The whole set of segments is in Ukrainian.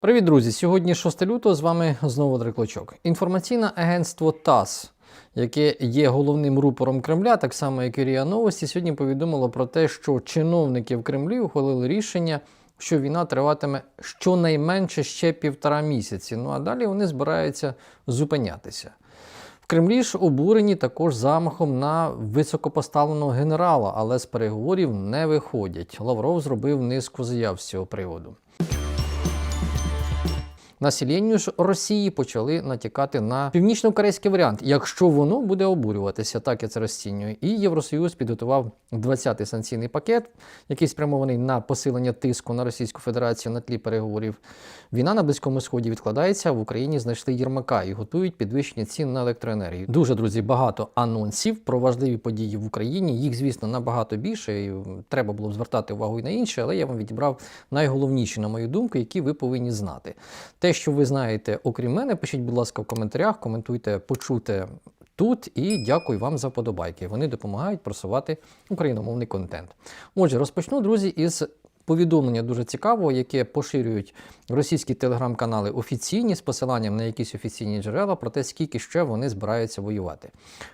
Привіт, друзі! Сьогодні 6 лютого з вами знову Дриклочок. Інформаційне агентство ТАСС, яке є головним рупором Кремля, так само як і РІА Новості, сьогодні повідомило про те, що чиновники в Кремлі ухвалили рішення, що війна триватиме щонайменше ще півтора місяці. Ну а далі вони збираються зупинятися. В Кремлі ж обурені також замахом на високопоставленого генерала, але з переговорів не виходять. Лавров зробив низку заяв з цього приводу. Населенню ж Росії почали натякати на північно-корейський варіант, якщо воно буде обурюватися, так я це розцінюю. І Євросоюз підготував 20-й санкційний пакет, який спрямований на посилення тиску на Російську Федерацію на тлі переговорів. Війна на Близькому Сході відкладається. В Україні знайшли Єрмака і готують підвищення цін на електроенергію. Дуже друзі, багато анонсів про важливі події в Україні. Їх, звісно, набагато більше. і Треба було б звертати увагу і на інше, але я вам відібрав найголовніші, на мою думку, які ви повинні знати. Те, що ви знаєте, окрім мене, пишіть, будь ласка, в коментарях, коментуйте, почуте тут. І дякую вам за подобайки. Вони допомагають просувати україномовний контент. Отже, розпочну, друзі, із повідомлення дуже цікавого, яке поширюють російські телеграм-канали офіційні з посиланням на якісь офіційні джерела про те, скільки ще вони збираються воювати.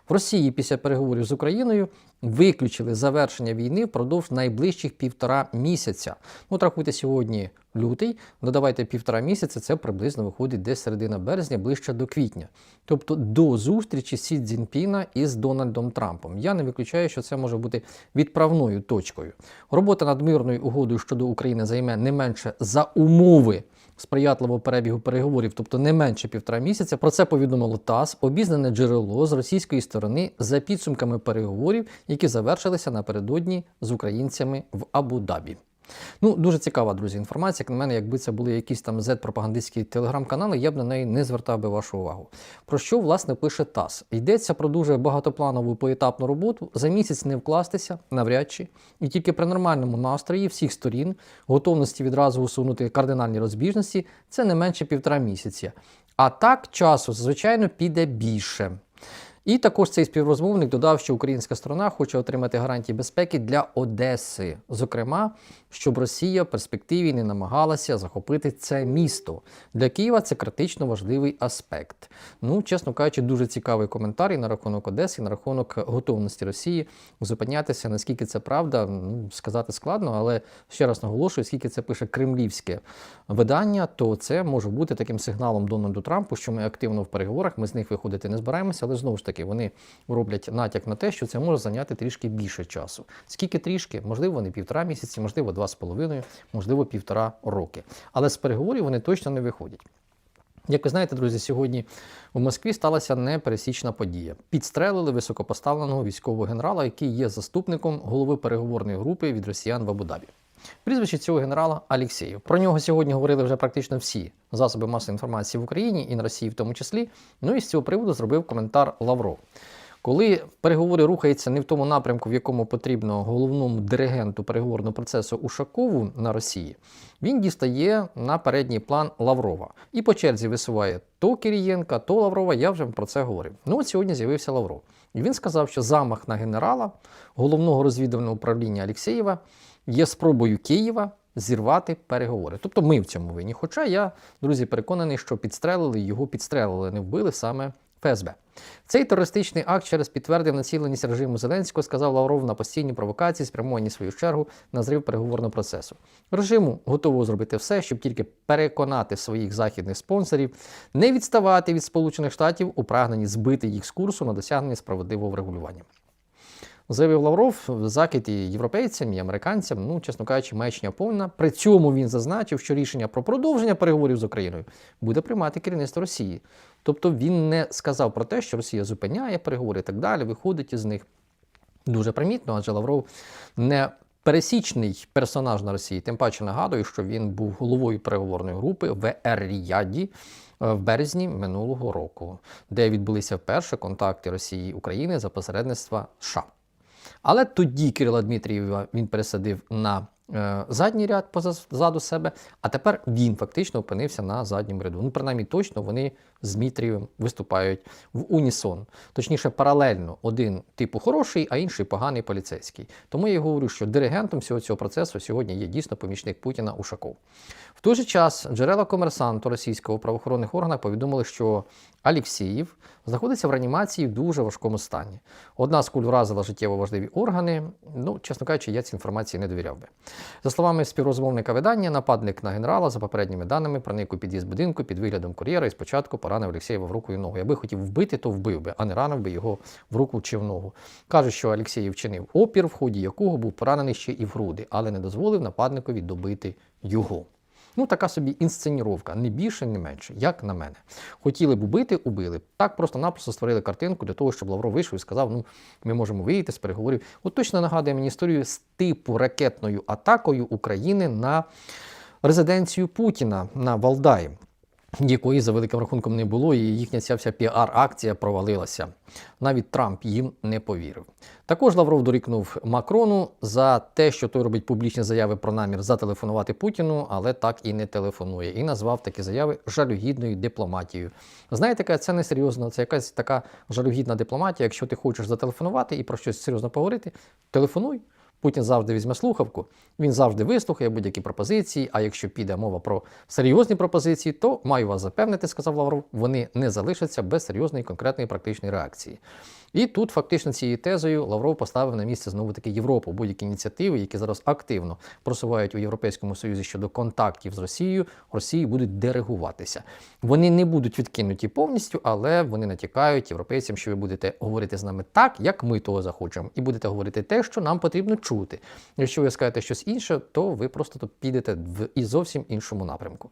В Росії після переговорів з Україною виключили завершення війни впродовж найближчих півтора місяця. Ну, рахуйте сьогодні лютий, додавайте півтора місяця, це приблизно виходить десь середина березня, ближче до квітня. Тобто до зустрічі Сі Цзіньпіна із Дональдом Трампом. Я не виключаю, що це може бути відправною точкою. Робота над мирною угодою щодо України займе не менше за умови. Сприятливого перебігу переговорів, тобто не менше півтора місяця. Про це повідомило ТАСС, обізнане джерело з російської сторони за підсумками переговорів, які завершилися напередодні з українцями в Абу-Дабі. Ну, дуже цікава, друзі, інформація. Як на мене, якби це були якісь там Z-пропагандистські телеграм-канали, я б на неї не звертав би вашу увагу. Про що, власне, пише ТАСС? Йдеться про дуже багатопланову поетапну роботу. За місяць не вкластися навряд чи. І тільки при нормальному настрої всіх сторін, готовності відразу усунути кардинальні розбіжності, це не менше півтора місяця. А так часу, звичайно, піде більше. І також цей співрозмовник додав, що українська сторона хоче отримати гарантії безпеки для Одеси, зокрема, щоб Росія в перспективі не намагалася захопити це місто. Для Києва це критично важливий аспект. Ну, чесно кажучи, дуже цікавий коментар і на рахунок Одеси, і на рахунок готовності Росії зупинятися. Наскільки це правда, ну, сказати складно, але ще раз наголошую, скільки це пише кремлівське видання, то це може бути таким сигналом Дональду Трампу, що ми активно в переговорах, ми з них виходити не збираємося, але знову ж таки вони роблять натяк на те, що це може зайняти трішки більше часу. Скільки трішки? Можливо, не півтора місяці, можливо, два з половиною, можливо, півтора роки. Але з переговорів вони точно не виходять. Як ви знаєте, друзі, сьогодні у Москві сталася непересічна подія. Підстрелили високопоставленого військового генерала, який є заступником голови переговорної групи від росіян в Абу-Дабі. Прізвище цього генерала Алєксєєв. Про нього сьогодні говорили вже практично всі засоби масової інформації в Україні і на Росії в тому числі. Ну і з цього приводу зробив коментар Лавров. Коли переговори рухаються не в тому напрямку, в якому потрібно головному диригенту переговорного процесу Ушакову на Росії, він дістає на передній план Лаврова і по черзі висуває то Кирієнка, то Лаврова. Я вже про це говорив. Ну от сьогодні з'явився Лавров. І він сказав, що замах на генерала головного розвідувального управління Алєксєєва є спробою Києва зірвати переговори. Тобто ми в цьому винні. Хоча я, друзі, переконаний, що підстрелили його, підстрелили, не вбили саме ФСБ. Цей терористичний акт через підтвердив націленість режиму Зеленського, сказав Лавров на постійні провокації, спрямовані в свою чергу на зрив переговорного процесу. Режиму готово зробити все, щоб тільки переконати своїх західних спонсорів не відставати від Сполучених Штатів у прагненні збити їх з курсу на досягнення справедливого врегулювання. Заявив Лавров в закиді європейцям і американцям, ну, чесно кажучи, маячня повна. При цьому він зазначив, що рішення про продовження переговорів з Україною буде приймати керівництво Росії. Тобто він не сказав про те, що Росія зупиняє переговори і так далі, виходить із них. Дуже примітно, адже Лавров не пересічний персонаж на Росії. Тим паче нагадую, що він був головою переговорної групи в Ер-Ріяді в березні минулого року, де відбулися вперше контакти Росії і України за посередництва США. Але тоді Кирила Дмитрієва він пересадив на задній ряд позаду себе, а тепер він фактично опинився на задньому ряду. Ну, принаймні, точно вони з Дмитрієм виступають в унісон. Точніше, паралельно один типу хороший, а інший поганий поліцейський. Тому я говорю, що диригентом всього цього процесу сьогодні є дійсно помічник Путіна Ушаков. В той же час джерела комерсанту російського правоохоронних органах повідомили, що Алєксєєв знаходиться в реанімації в дуже важкому стані. Одна з куль вразила життєво важливі органи. Ну, чесно кажучи, я цій інформації не довіряв би. За словами співрозмовника видання, нападник на генерала, за попередніми даними, проник у під'їзд будинку під виглядом кур'єра і спочатку поранив Олексєєва в руку і ногу. Якби хотів вбити, то вбив би, а не ранив би його в руку чи в ногу. Каже, що Олексій вчинив опір, в ході якого був поранений ще і в груди, але не дозволив нападникові добити його. Ну, така собі інсценіровка, не більше, не менше, як на мене. Хотіли б убити, убили. Так просто-напросто створили картинку для того, щоб Лавров вийшов і сказав: ну, ми можемо вийти з переговорів. От точно нагадує мені історію з типу ракетною атакою України на резиденцію Путіна на Валдаї. Якої за великим рахунком не було, і їхня ця вся піар-акція провалилася. Навіть Трамп їм не повірив. Також Лавров дорікнув Макрону за те, що той робить публічні заяви про намір зателефонувати Путіну, але так і не телефонує. І назвав такі заяви жалюгідною дипломатією. Знаєте, це не серйозно, це якась така жалюгідна дипломатія. Якщо ти хочеш зателефонувати і про щось серйозно поговорити, телефонуй. Путін завжди візьме слухавку, він завжди вислухає будь-які пропозиції. А якщо піде мова про серйозні пропозиції, то маю вас запевнити, сказав Лавров, вони не залишаться без серйозної конкретної практичної реакції. І тут фактично цією тезою Лавров поставив на місце знову таки Європу. Будь-які ініціативи, які зараз активно просувають у Європейському Союзі щодо контактів з Росією, Росії будуть дерегуватися. Вони не будуть відкинуті повністю, але вони натякають європейцям, що ви будете говорити з нами так, як ми того захочемо, і будете говорити те, що нам потрібно. Якщо ви скажете щось інше, то ви просто тут підете в і зовсім іншому напрямку.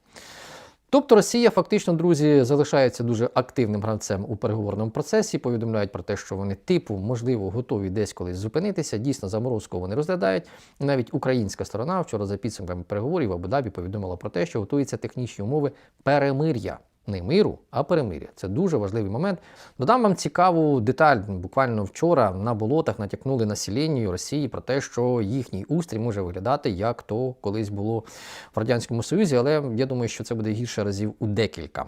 Тобто Росія фактично, друзі, залишається дуже активним гравцем у переговорному процесі. Повідомляють про те, що вони типу, можливо, готові десь колись зупинитися. Дійсно, заморозку вони розглядають. І навіть українська сторона вчора за підсумками переговорів в Абу-Дабі повідомила про те, що готуються технічні умови перемир'я. Не миру, а перемир'я. Це дуже важливий момент. Додам вам цікаву деталь. Буквально вчора на болотах натякнули населенню Росії про те, що їхній устрій може виглядати як то колись було в радянському Союзі, але я думаю, що це буде гірше разів у декілька.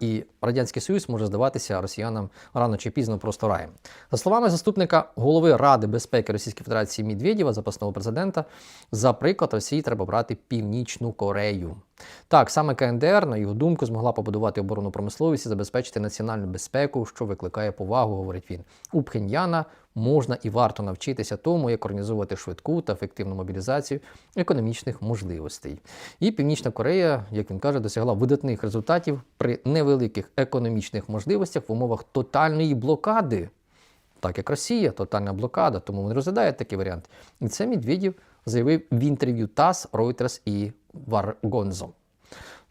І радянський союз може здаватися росіянам рано чи пізно просто раєм. За словами заступника голови Ради безпеки Російської Федерації Медведєва, запасного президента, за приклад Росії треба брати Північну Корею. Так, саме КНДР, на його думку, змогла побудувати оборонну промисловість і забезпечити національну безпеку, що викликає повагу, говорить він. У Пхеньяна можна і варто навчитися тому, як організовувати швидку та ефективну мобілізацію економічних можливостей. І Північна Корея, як він каже, досягла видатних результатів при невеликих економічних можливостях в умовах тотальної блокади. Так як Росія, тотальна блокада, тому він розглядає такий варіант. І це Медведєв заявив в інтерв'ю ТАСС, Reuters і Варгонзо.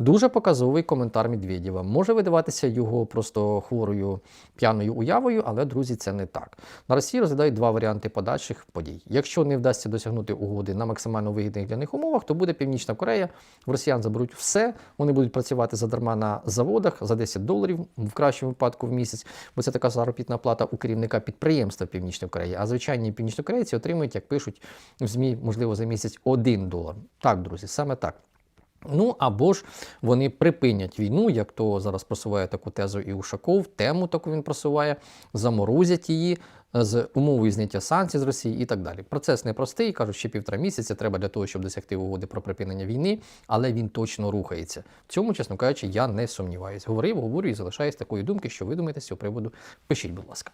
Дуже показовий коментар Медведєва. Може видаватися його просто хворою п'яною уявою, але, друзі, це не так. На Росії розглядають два варіанти подальших подій. Якщо не вдасться досягнути угоди на максимально вигідних для них умовах, то буде Північна Корея. В росіян заберуть все. Вони будуть працювати задарма на заводах за 10 доларів, в кращому випадку в місяць, бо це така заробітна плата у керівника підприємства Північної Кореї. А звичайні північнокорейці отримують, як пишуть в ЗМІ, можливо, за місяць 1 долар. Так, друзі, саме так. Ну або ж вони припинять війну, як то зараз просуває таку тезу і Ушаков, тему таку він просуває, заморозять її з умовою зняття санкцій з Росії і так далі. Процес непростий, кажуть, ще півтора місяця треба для того, щоб досягти угоди про припинення війни, але він точно рухається. В цьому, чесно кажучи, я не сумніваюся. Говорив, говорю і залишаюсь такої думки, що ви думаєте з цього приводу. Пишіть, будь ласка.